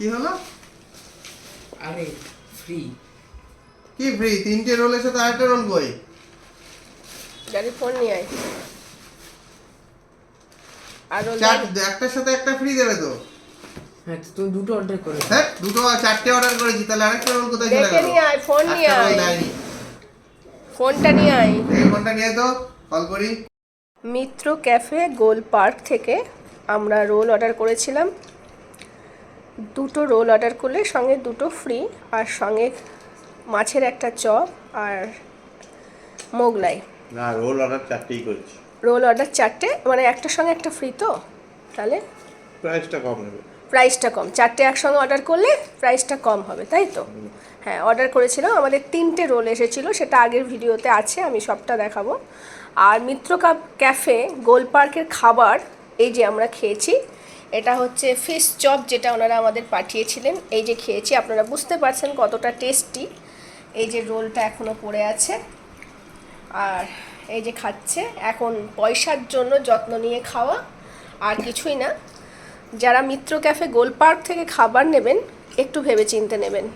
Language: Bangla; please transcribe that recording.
কি হলো? আরে ফ্রি কি ফ্রি তিনটে রোলের সাথে আরেকটা রোল কই? গাড়ি ফোন নিয়ে আয়। আর রোল চার একটার সাথে একটা ফ্রি দেবে তো? হ্যাঁ তুমি দুটো অর্ডার করে হ্যাঁ দুটো আর চারটে অর্ডার করেছি তাহলে আরেকটা রোল কোথায় চলে গেল? নিয়ে আয়, ফোন নিয়ে আয়। ফোনটা নিয়ে আয়। এই ফোনটা নিয়ে তো কল করি। মিত্র ক্যাফে গোল পার্ক থেকে আমরা রোল অর্ডার করেছিলাম। দুটো রোল অর্ডার করলে সঙ্গে দুটো ফ্রি আর সঙ্গে মাছের একটা চপ আর মোগলাই। না রোল অর্ডার চারটেই করেছি। রোল অর্ডার চারটে মানে একটার সঙ্গে একটা ফ্রি তো? তাহলে প্রাইসটা কম নেবে। প্রাইসটা কম চারটে একসঙ্গে অর্ডার করলে প্রাইসটা কম হবে তাই তো? হ্যাঁ অর্ডার করেছিলাম আমাদের তিনটে রোল এসেছিল সেটা আগের ভিডিওতে আছে আমি সবটা দেখাবো। আর মিত্র কাপ ক্যাফে গোল পার্কের খাবার এই যে আমরা খেয়েছি এটা হচ্ছে ফিশ চপ যেটা ওনারা আমাদের পাঠিয়েছিলেন। এই যে খেয়েছি, আপনারা বুঝতে পারছেন কতটা টেস্টি এই যে রোলটা এখনও পড়ে আছে। আর এই যে খাচ্ছে, এখন পয়সার জন্য যত্ন নিয়ে খাওয়া, আর কিছুই না। যারা মিত্র ক্যাফে গোলপার্ক থেকে খাবার নেবেন, একটু ভেবে চিনতে নেবেন।